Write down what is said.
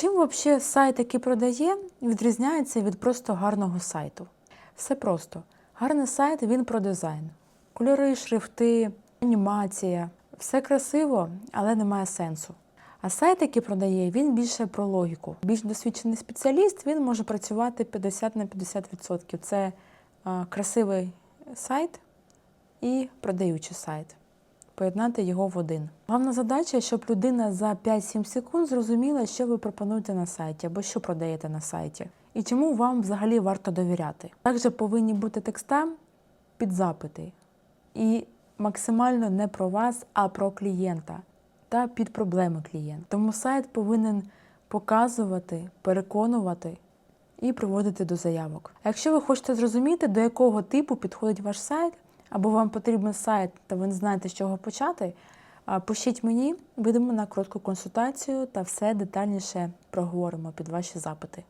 Чим взагалі сайт, який продає, відрізняється від просто гарного сайту? Все просто. Гарний сайт він про дизайн. Кольори, шрифти, анімація. Все красиво, але немає сенсу. А сайт, який продає, він більше про логіку. Більш досвідчений спеціаліст він може працювати 50 на 50%. Це красивий сайт і продаючий сайт. Поєднати його в один. Головна задача, щоб людина за 5-7 секунд зрозуміла, що ви пропонуєте на сайті або що продаєте на сайті, і чому вам взагалі варто довіряти. Також повинні бути текста під запити і максимально не про вас, а про клієнта та під проблеми клієнта. Тому сайт повинен показувати, переконувати і приводити до заявок. Якщо ви хочете зрозуміти, до якого типу підходить ваш сайт, або вам потрібен сайт, та ви не знаєте, з чого почати, пишіть мені, вийдемо на коротку консультацію та все детальніше проговоримо під ваші запити.